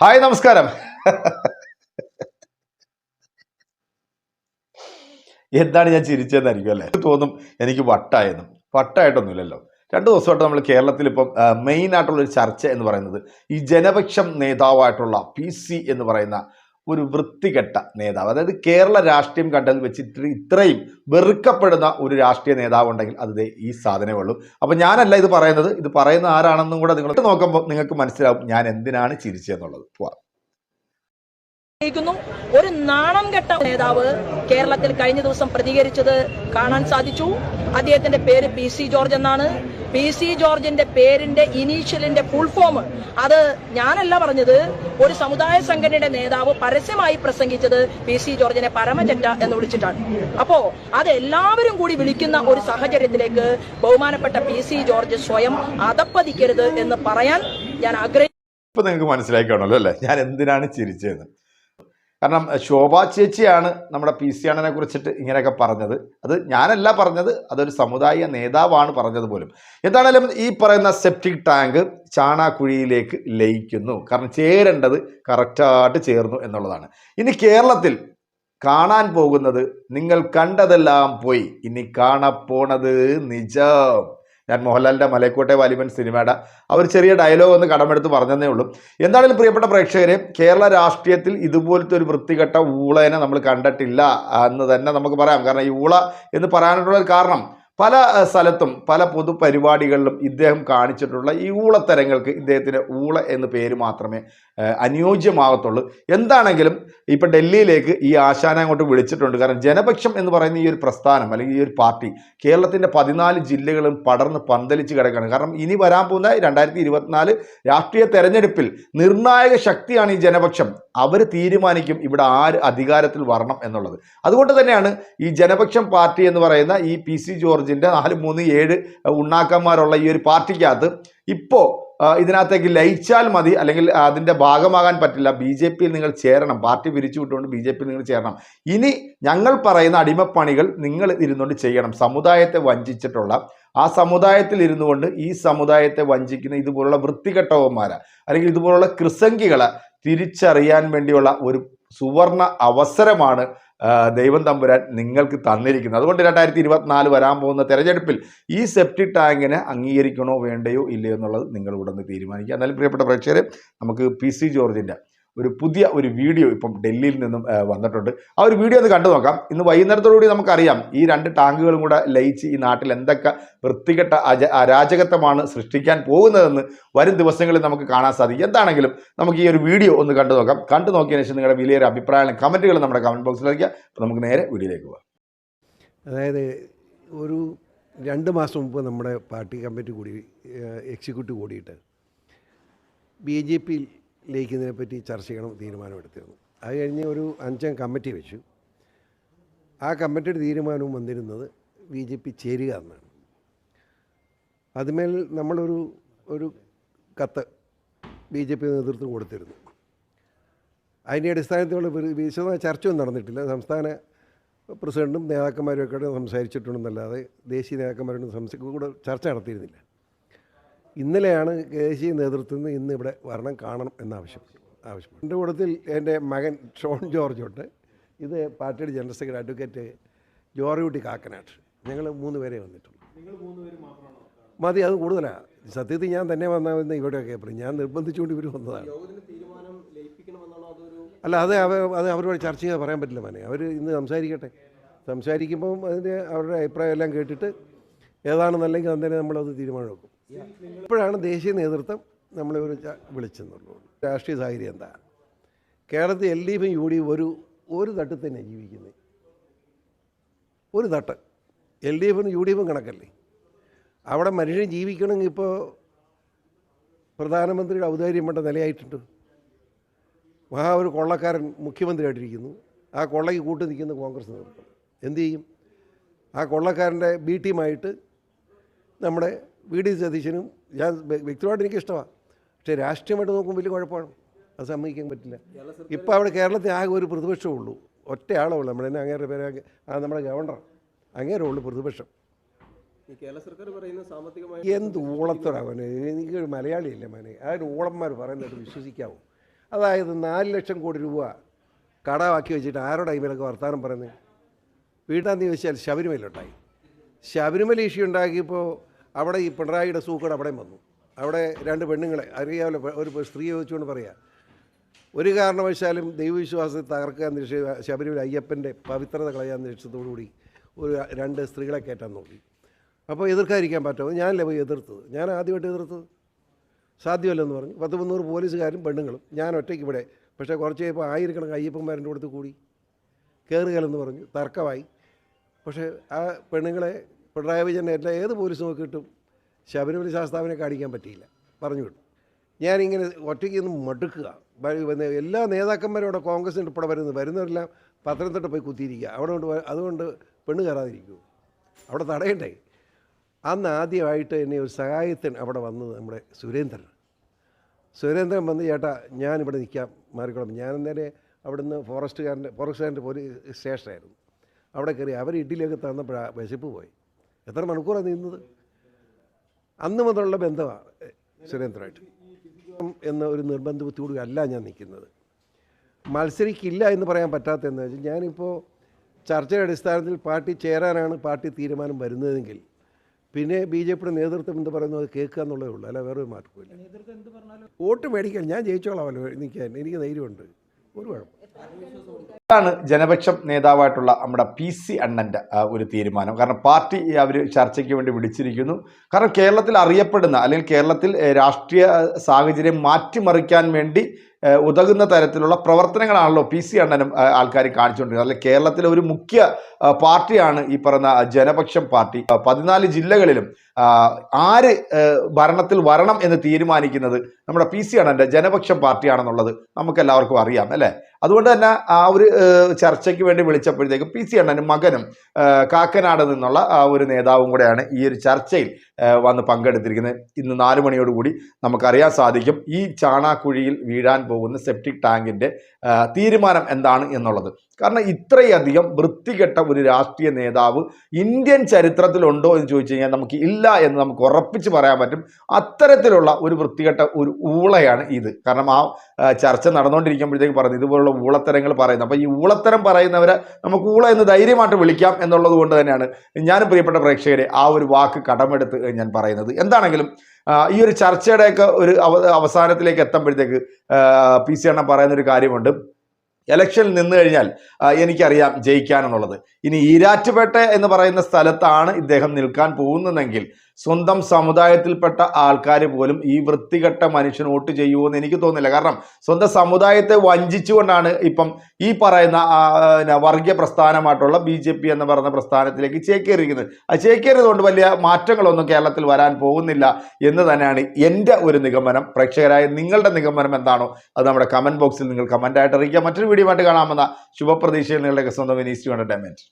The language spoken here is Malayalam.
ഹായ് നമസ്കാരം. എന്താണ് ഞാൻ ചിരിച്ചതെന്നായിരിക്കും അല്ലേ? തോന്നും എനിക്ക് വട്ടായെന്നും. വട്ടായിട്ടൊന്നുമില്ലല്ലോ. രണ്ട് ദിവസമായിട്ട് നമ്മൾ കേരളത്തിൽ ഇപ്പം മെയിൻ ആയിട്ടുള്ള ഒരു ചർച്ച എന്ന് പറയുന്നത് ഈ ജനപക്ഷം നേതാവായിട്ടുള്ള പി സി എന്ന് പറയുന്ന ഒരു വൃത്തികെട്ട നേതാവ്. അതായത് കേരള രാഷ്ട്രീയം കണ്ടതിൽ വെച്ചിട്ട് ഇത്രയും വെറുക്കപ്പെടുന്ന ഒരു രാഷ്ട്രീയ നേതാവ് ഉണ്ടെങ്കിൽ അത് ഈ സാധനമേ ഉള്ളൂ അപ്പം ഞാനല്ല ഇത് പറയുന്നത്. ഇത് പറയുന്ന ആരാണെന്നും കൂടെ നിങ്ങൾ നോക്കുമ്പോൾ നിങ്ങൾക്ക് മനസ്സിലാവും ഞാൻ എന്തിനാണ് ചിരിച്ചതെന്നുള്ളത്. പോവാം. ിക്കുന്നു ഒരു നാണം കെട്ട നേതാവ് കേരളത്തിൽ കഴിഞ്ഞ ദിവസം പ്രതികരിച്ചത് കാണാൻ സാധിച്ചു. അദ്ദേഹത്തിന്റെ പേര് പി സി ജോർജ് എന്നാണ്. പി സി ജോർജിന്റെ പേരിന്റെ ഇനീഷ്യലിന്റെ ഫുൾ ഫോം അത് ഞാനല്ല പറഞ്ഞത് ഒരു സമുദായ സംഘടനയുടെ നേതാവ് പരസ്യമായി പ്രസംഗിച്ചത് പി സി ജോർജിനെ പരമചറ്റ എന്ന് വിളിച്ചിട്ടാണ്. അപ്പോ അത് എല്ലാവരും കൂടി വിളിക്കുന്ന ഒരു സാഹചര്യത്തിലേക്ക് ബഹുമാനപ്പെട്ട പി സി ജോർജ് സ്വയം അതപ്പതിക്കരുത് എന്ന് പറയാൻ ഞാൻ ആഗ്രഹിക്കുന്നു. നിങ്ങൾക്ക് മനസ്സിലാക്കി കാണുമല്ലോ അല്ലെ? ഞാൻ എന്തിനാണ് ചിരിച്ചതെന്ന്? കാരണം ശോഭാ ചേച്ചിയാണ് നമ്മുടെ പി സി അണ്ണനെ കുറിച്ചിട്ട് ഇങ്ങനെയൊക്കെ പറഞ്ഞത്. അത് ഞാനല്ല പറഞ്ഞത് അതൊരു സമുദായ നേതാവാണ് പറഞ്ഞത് പോലും. എന്താണേലും ഈ പറയുന്ന സെപ്റ്റിക് ടാങ്ക് ചാണാക്കുഴിയിലേക്ക് ലയിക്കുന്നു. കാരണം ചേരേണ്ടത് കറക്റ്റായിട്ട് ചേർന്നു എന്നുള്ളതാണ്. ഇനി കേരളത്തിൽ കാണാൻ പോകുന്നത് നിങ്ങൾ കണ്ടതെല്ലാം പോയി. ഇനി കാണപ്പോണത് നിജം. ഞാൻ മോഹൻലാലിന്റെ മലയക്കോട്ടെ വാലിബൻ സിനിമയുടെ അവർ ചെറിയ ഡയലോഗ് ഒന്ന് കടമെടുത്ത് പറഞ്ഞതേ ഉള്ളൂ. എന്താണെങ്കിലും പ്രിയപ്പെട്ട പ്രേക്ഷകരെ കേരള രാഷ്ട്രീയത്തിൽ ഇതുപോലത്തെ ഒരു വൃത്തികെട്ട ഊളേനെ നമ്മൾ കണ്ടിട്ടില്ല എന്ന് തന്നെ നമുക്ക് പറയാം. കാരണം ഈ ഊള എന്ന് പറയാനുള്ള കാരണം പല സ്ഥലത്തും പല പൊതുപരിപാടികളിലും ഇദ്ദേഹം കാണിച്ചിട്ടുള്ള ഈ ഊളത്തരങ്ങൾക്ക് ഇദ്ദേഹത്തിന് ഊള എന്ന് പേര് മാത്രമേ അനുയോജ്യമാകത്തുള്ളൂ. എന്താണെങ്കിലും ഇപ്പം ഡൽഹിയിലേക്ക് ഈ ആശാനെ അങ്ങോട്ട് വിളിച്ചിട്ടുണ്ട്. കാരണം ജനപക്ഷം എന്ന് പറയുന്ന ഈ ഒരു പ്രസ്ഥാനം അല്ലെങ്കിൽ ഈ ഒരു പാർട്ടി കേരളത്തിന്റെ പതിനാല് ജില്ലകളും പടർന്ന് പന്തലിച്ച് കിടക്കുകയാണ്. കാരണം ഇനി വരാൻ പോകുന്ന രണ്ടായിരത്തി ഇരുപത്തിനാല് രാഷ്ട്രീയ തെരഞ്ഞെടുപ്പിൽ നിർണായക ശക്തിയാണ് ഈ ജനപക്ഷം. അവർ തീരുമാനിക്കും ഇവിടെ ആര് അധികാരത്തിൽ വരണം എന്നുള്ളത്. അതുകൊണ്ട് തന്നെയാണ് ഈ ജനപക്ഷം പാർട്ടി എന്ന് പറയുന്ന ഈ പി സി ജോർജിന്റെ നാല് മൂന്ന് ഏഴ് ഉണ്ണാക്കന്മാരുള്ള ഈ ഒരു പാർട്ടിക്കകത്ത് ഇപ്പോൾ ഇതിനകത്തേക്ക് ലയിച്ചാൽ മതി അല്ലെങ്കിൽ അതിന്റെ ഭാഗമാകാൻ പറ്റില്ല ബി ജെ പിയിൽ നിങ്ങൾ ചേരണം പാർട്ടി പിരിച്ചു വിട്ടുകൊണ്ട് ബി ജെ പിയിൽ നിങ്ങൾ ചേരണം. ഇനി ഞങ്ങൾ പറയുന്ന അടിമപ്പണികൾ നിങ്ങൾ ഇരുന്നുകൊണ്ട് ചെയ്യണം. സമുദായത്തെ വഞ്ചിച്ചിട്ടുള്ള ആ സമുദായത്തിൽ ഇരുന്നു കൊണ്ട് ഈ സമുദായത്തെ വഞ്ചിക്കുന്ന ഇതുപോലുള്ള വൃത്തികെട്ടവന്മാരെ അല്ലെങ്കിൽ ഇതുപോലുള്ള കൃസംഗികളെ തിരിച്ചറിയാൻ വേണ്ടിയുള്ള ഒരു സുവർണ അവസരമാണ് ദൈവം തമ്പുരാൻ നിങ്ങൾക്ക് തന്നിരിക്കുന്നത്. അതുകൊണ്ട് രണ്ടായിരത്തി ഇരുപത്തിനാല് വരാൻ പോകുന്ന തെരഞ്ഞെടുപ്പിൽ ഈ സെപ്റ്റിക് ടാങ്കിനെ അംഗീകരിക്കണോ വേണ്ടയോ ഇല്ലയോ എന്നുള്ളത് നിങ്ങൾ ഇവിടെ നിന്ന് തീരുമാനിക്കുക. എന്നാലും പ്രിയപ്പെട്ട പ്രേക്ഷകരെ നമുക്ക് പി സി ജോർജിന്റെ ഒരു പുതിയ ഒരു വീഡിയോ ഇപ്പം ഡൽഹിയിൽ നിന്നും വന്നിട്ടുണ്ട്. ആ ഒരു വീഡിയോ ഒന്ന് കണ്ടു നോക്കാം. ഇന്ന് വൈകുന്നേരത്തോടുകൂടി നമുക്കറിയാം ഈ രണ്ട് ടാങ്കുകളും കൂടെ ലയിച്ച് ഈ നാട്ടിൽ എന്തൊക്കെ വൃത്തികെട്ട അജ അരാജകത്വമാണ് സൃഷ്ടിക്കാൻ പോകുന്നതെന്ന് വരും ദിവസങ്ങളിൽ നമുക്ക് കാണാൻ സാധിക്കും. എന്താണെങ്കിലും നമുക്ക് ഈ ഒരു വീഡിയോ ഒന്ന് കണ്ടു നോക്കാം. കണ്ടു നോക്കിയതിനു ശേഷം നിങ്ങളുടെ വലിയൊരു അഭിപ്രായങ്ങളും കമന്റുകളും നമ്മുടെ കമന്റ് ബോക്സിൽ അറിയിക്കുക. അപ്പോൾ നമുക്ക് നേരെ വീഡിയോയിലേക്ക് പോകാം. അതായത് ഒരു രണ്ട് മാസം മുമ്പ് നമ്മുടെ പാർട്ടി കമ്മിറ്റി കൂടി എക്സിക്യൂട്ടീവ് കൂടിയിട്ട് ബി ജെ പിയിൽ ലയിക്കുന്നതിനെ പറ്റി ചർച്ച ചെയ്യണം തീരുമാനമെടുത്തിരുന്നു. അത് കഴിഞ്ഞ് ഒരു അഞ്ചാം കമ്മിറ്റി വെച്ചു. ആ കമ്മിറ്റിയുടെ തീരുമാനവും വന്നിരുന്നത് ബി ജെ പി ചേരുക എന്നാണ്. അതുമേൽ നമ്മളൊരു ഒരു കത്ത് ബി ജെ പി നേതൃത്വം കൊടുത്തിരുന്നു. അതിന്റെ അടിസ്ഥാനത്തിലുള്ള വിശദമായ ചർച്ചയൊന്നും നടന്നിട്ടില്ല. സംസ്ഥാന പ്രസിഡന്റും നേതാക്കന്മാരും ഒക്കെ സംസാരിച്ചിട്ടുണ്ടെന്നല്ലാതെ ദേശീയ നേതാക്കന്മാരോട് സംസാ കൂടെ ചർച്ച നടത്തിയിരുന്നില്ല. ഇന്നലെയാണ് ദേശീയ നേതൃത്വത്തിൽ നിന്ന് ഇന്ന് ഇവിടെ വരണം കാണണം എന്നാവശ്യപ്പെട്ടു ആവശ്യപ്പെട്ടു എന്റെ കൂട്ടത്തിൽ എന്റെ മകൻ ഷോൺ ജോർജ് ഉണ്ട്. ഇത് പാർട്ടിയുടെ general secretary advocate Jorikutty Kakkanatt ഞങ്ങൾ മൂന്ന് പേരെ വന്നിട്ടുള്ളൂ. മതി അത് കൂടുതലാണ് സത്യത്തിൽ ഞാൻ തന്നെ വന്നാമെന്ന് ഇവിടെയൊക്കെ പറയും ഞാൻ നിർബന്ധിച്ചുകൊണ്ട് ഇവർ വന്നതാണ്. അല്ല അത് അവർ അത് അവരോട് ചർച്ച ചെയ്യാൻ പറയാൻ പറ്റില്ല മനെ. അവർ ഇന്ന് സംസാരിക്കട്ടെ. സംസാരിക്കുമ്പം അതിന്റെ അവരുടെ അഭിപ്രായം എല്ലാം കേട്ടിട്ട് ഏതാണെന്നല്ലെങ്കിൽ അന്നേരം നമ്മളത് തീരുമാനമെടുക്കും. ഇപ്പോഴാണ് ദേശീയ നേതൃത്വം നമ്മളെ ഒരു വിളിച്ചെന്നുള്ളൂ രാഷ്ട്രീയ സാഹചര്യം എന്താ? കേരളത്തിൽ എൽ ഡി എഫും യു ഡി ഒരു ഒരു തട്ടിൽ തന്നെ ജീവിക്കുന്നത് ഒരു തട്ട്. എൽ ഡി എഫും യു ഡി എഫും കണക്കല്ലേ? അവിടെ മനുഷ്യൻ ജീവിക്കണമെങ്കിൽ ഇപ്പോൾ പ്രധാനമന്ത്രിയുടെ ഔദാര്യം വേണ്ട നിലയായിട്ടുണ്ട്. മഹാ ഒരു കൊള്ളക്കാരൻ മുഖ്യമന്ത്രിയായിട്ടിരിക്കുന്നു. ആ കൊള്ളയ്ക്ക് കൂട്ടു നിൽക്കുന്ന കോൺഗ്രസ് നേതൃത്വം. എന്തു ചെയ്യും? ആ കൊള്ളക്കാരന്റെ ബി ടീമായിട്ട് നമ്മുടെ വി ഡി സതീശനും ഞാൻ വ്യ- വ്യക്തിപരമായിട്ട് എനിക്ക് ഇഷ്ടമാണ് പക്ഷേ രാഷ്ട്രീയമായിട്ട് നോക്കുമ്പോൾ വലിയ കുഴപ്പമാണ്. അത് സമ്മതിക്കാൻ പറ്റില്ല. ഇപ്പോൾ അവിടെ കേരളത്തിൽ ആകെ ഒരു പ്രതിപക്ഷമേ ഉള്ളൂ. ഒറ്റയാളേ ഉള്ളൂ നമ്മുടെ തന്നെ അങ്ങേരുടെ പേര് ആ നമ്മുടെ ഗവർണർ. അങ്ങേരെ ഉള്ളൂ പ്രതിപക്ഷം. എന്ത് ഊളത്തോടാണ് മോനെ. എനിക്ക് ഒരു മലയാളിയല്ലേ മനെ. ആ ഒരു ഊളന്മാർ പറയുന്നത് വിശ്വസിക്കാവോ. അതായത് നാല് ലക്ഷം കോടി രൂപ കടമാക്കി വെച്ചിട്ട് ആരോടൈമിലൊക്കെ ഇവരൊക്കെ വർത്തമാനം പറയുന്നത്? വീട്ടാന്ന് ചോദിച്ചാൽ ശബരിമലയുണ്ടായി ശബരിമല ഇഷ്യൂ ഉണ്ടാക്കിയപ്പോൾ അവിടെ ഈ പിണറായിയുടെ സൂക്കട് അവിടെയും വന്നു. അവിടെ രണ്ട് പെണ്ണുങ്ങളെ അറിയാമല്ലോ ഒരു സ്ത്രീ ചോദിച്ചുകൊണ്ട് പറയാം. ഒരു കാരണവശാലും ദൈവവിശ്വാസത്തെ തകർക്കാൻ നിശ്ചയ ശബരിമല അയ്യപ്പന്റെ പവിത്രത കളയാൻ ലക്ഷ്യത്തോടുകൂടി ഒരു രണ്ട് സ്ത്രീകളെ കയറ്റാൻ നോക്കി. അപ്പോൾ എതിർക്കാതിരിക്കാൻ പറ്റുമോ ഞാനല്ലേ പോയി എതിർത്തത്? ഞാൻ ആദ്യമായിട്ട് എതിർത്തത്? സാധ്യമല്ലെന്ന് പറഞ്ഞു. പത്ത് മുന്നൂറ് പോലീസുകാരും പെണ്ണുങ്ങളും. ഞാൻ ഒറ്റയ്ക്ക് ഇവിടെ. പക്ഷേ കുറച്ച് കഴിയുമ്പോൾ ആയിരക്കണക്കിന് അയ്യപ്പന്മാരുടെ അടുത്ത് കൂടി കയറുകയെന്ന് പറഞ്ഞു. തർക്കമായി. പക്ഷേ ആ പെണ്ണുങ്ങളെ പിണറായി വിജയൻ എല്ലാ ഏത് പോലീസ് നോക്കിയിട്ടും ശബരിമല ശാസ്താവിനെ കാണിക്കാൻ പറ്റിയില്ല. പറഞ്ഞു വിട്ടു. ഞാനിങ്ങനെ ഒറ്റയ്ക്ക് നിന്ന് മടുക്കുക. എല്ലാ നേതാക്കന്മാരും അവിടെ കോൺഗ്രസിന്റെ ഇപ്പോൾ വരുന്നത്. വരുന്നവരെല്ലാം പത്തനംതിട്ട പോയി കുത്തിയിരിക്കുക. അവിടെ കൊണ്ട് അതുകൊണ്ട് പെണ്ണ് കയറാതിരിക്കൂ. അവിടെ തടയണ്ടേ? അന്ന് ആദ്യമായിട്ട് എന്നെ ഒരു സഹായത്തിന് അവിടെ വന്നത് നമ്മുടെ സുരേന്ദ്രൻ. സുരേന്ദ്രൻ വന്ന് ചേട്ടാ ഞാനിവിടെ നിൽക്കാം. മാറിക്കോളാം. ഞാൻ നേരെ അവിടുന്ന് ഫോറസ്റ്റുകാരന്റെ ഫോറസ്റ്റുകാരന്റെ പോലീസ് സ്റ്റേഷനായിരുന്നു. അവിടെ കയറി അവർ ഇഡ്ഡലിയൊക്കെ തന്നപ്പോഴാണ് വിശപ്പ് പോയി. എത്ര മണിക്കൂറാണ് നീന്തുന്നത്? അന്ന് മുതലുള്ള ബന്ധമാണ് സുരേന്ദ്രമായിട്ട് സുരേന്ദ്രനായിട്ട്. എന്ന ഒരു നിർബന്ധ ബുദ്ധിയോടുകൂടി അല്ല ഞാൻ നിൽക്കുന്നത്. മത്സരിക്കില്ല എന്ന് പറയാൻ പറ്റാത്ത എന്ന് വെച്ചാൽ ഞാനിപ്പോൾ ചർച്ചയുടെ അടിസ്ഥാനത്തിൽ പാർട്ടി ചേരാനാണ് പാർട്ടി തീരുമാനം വരുന്നതെങ്കിൽ പിന്നെ ബി ജെ പിയുടെ നേതൃത്വം എന്ന് പറയുന്നത് അത് കേൾക്കുക എന്നുള്ളതേ ഉള്ളൂ അല്ല വേറൊരു മാറ്റമില്ല വോട്ട് മേടിക്കാൻ ഞാൻ ജയിച്ചോളാമല്ലോ നിൽക്കാൻ. എനിക്ക് ധൈര്യമുണ്ട്. ഒരു കുഴപ്പം ഇതാണ് ജനപക്ഷം നേതാവായിട്ടുള്ള നമ്മുടെ പി സി അണ്ണന്റെ ഒരു തീരുമാനം. കാരണം പാർട്ടി അവർ ചർച്ചയ്ക്ക് വേണ്ടി വിളിച്ചിരിക്കുന്നു. കാരണം കേരളത്തിൽ അറിയപ്പെടുന്ന അല്ലെങ്കിൽ കേരളത്തിൽ രാഷ്ട്രീയ സാഹചര്യം മാറ്റിമറിക്കാൻ വേണ്ടി ഉതകുന്ന തരത്തിലുള്ള പ്രവർത്തനങ്ങളാണല്ലോ പി സി അണ്ണനും ആൾക്കാർ കാണിച്ചുകൊണ്ടിരിക്കുന്നത് അല്ലെങ്കിൽ കേരളത്തിലെ ഒരു മുഖ്യ പാർട്ടിയാണ് ഈ പറയുന്ന ജനപക്ഷം പാർട്ടി. പതിനാല് ജില്ലകളിലും ആര് ഭരണത്തിൽ വരണം എന്ന് തീരുമാനിക്കുന്നത് നമ്മുടെ പി സി അണ്ണന്റെ ജനപക്ഷം പാർട്ടിയാണെന്നുള്ളത് നമുക്ക് എല്ലാവർക്കും അറിയാം അല്ലേ? അതുകൊണ്ട് തന്നെ ആ ഒരു ചർച്ചയ്ക്ക് വേണ്ടി വിളിച്ചപ്പോഴത്തേക്കും പി സി അണ്ണനും മകനും കാക്കനാട് നിന്നുള്ള ആ ഒരു നേതാവും കൂടെയാണ് ഈ ഒരു ചർച്ചയിൽ വന്ന് പങ്കെടുത്തിരിക്കുന്നത്. ഇന്ന് നാല് മണിയോടുകൂടി നമുക്കറിയാൻ സാധിക്കും ഈ ചാണാക്കുഴിയിൽ വീഴാൻ പോകുന്ന സെപ്റ്റിക് ടാങ്കിന്റെ തീരുമാനം എന്താണ് എന്നുള്ളത്. കാരണം ഇത്രയധികം വൃത്തികെട്ട ഒരു രാഷ്ട്രീയ നേതാവ് ഇന്ത്യൻ ചരിത്രത്തിലുണ്ടോ എന്ന് ചോദിച്ചു കഴിഞ്ഞാൽ നമുക്ക് ഇല്ല എന്ന് നമുക്ക് ഉറപ്പിച്ച് പറയാൻ പറ്റും. അത്തരത്തിലുള്ള ഒരു വൃത്തികെട്ട ഒരു ഊളയാണ് ഇത്. കാരണം ആ, ചർച്ച നടന്നുകൊണ്ടിരിക്കുമ്പോഴത്തേക്ക് പറഞ്ഞു ഇതുപോലുള്ള ഊളത്തരങ്ങൾ പറയുന്നത് അപ്പോൾ ഈ ഊളത്തരം പറയുന്നവരെ നമുക്ക് ഊള എന്ന് ധൈര്യമായിട്ട് വിളിക്കാം എന്നുള്ളത് കൊണ്ട് തന്നെയാണ് ഞാനും പ്രിയപ്പെട്ട പ്രേക്ഷകരെ ആ ഒരു വാക്ക് കടമെടുത്ത് ഞാൻ പറയുന്നത്. എന്താണെങ്കിലും ഈ ഒരു ചർച്ചയുടെയൊക്കെ ഒരു അവ അവസാനത്തിലേക്ക് എത്തുമ്പോഴത്തേക്ക് പി സി അണ്ണൻ പറയുന്ന ഒരു കാര്യമുണ്ട്. ഇലക്ഷനിൽ നിന്ന് കഴിഞ്ഞാൽ എനിക്കറിയാം ജയിക്കാനെന്നുള്ളത്. ഇനി ഈരാറ്റുപേട്ട എന്ന് പറയുന്ന സ്ഥലത്താണ് ഇദ്ദേഹം നിൽക്കാൻ പോകുന്നതെങ്കിൽ സ്വന്തം സമുദായത്തിൽപ്പെട്ട ആൾക്കാർ പോലും ഈ വൃത്തികെട്ട മനുഷ്യൻ വോട്ട് ചെയ്യുമെന്ന് എനിക്ക് തോന്നുന്നില്ല. കാരണം സ്വന്തം സമുദായത്തെ വഞ്ചിച്ചുകൊണ്ടാണ് ഇപ്പം ഈ പറയുന്ന വർഗീയ പ്രസ്ഥാനമായിട്ടുള്ള ബി ജെ പി എന്ന് പറയുന്ന പ്രസ്ഥാനത്തിലേക്ക് ചേക്കേറിയിരിക്കുന്നത്. ആ ചേക്കേറിയതുകൊണ്ട് വലിയ മാറ്റങ്ങളൊന്നും കേരളത്തിൽ വരാൻ പോകുന്നില്ല എന്ന് തന്നെയാണ് എന്റെ ഒരു നിഗമനം. പ്രേക്ഷകരായ നിങ്ങളുടെ നിഗമനം എന്താണോ അത് നമ്മുടെ കമന്റ് ബോക്സിൽ നിങ്ങൾ കമന്റായിട്ട് അറിയിക്കുക. മറ്റൊരു വീഡിയോ ആയിട്ട് കാണാമെന്ന ശുഭപ്രതീക്ഷയിൽ നിങ്ങളുടെയൊക്കെ സ്വന്തം വിനീസ് ടു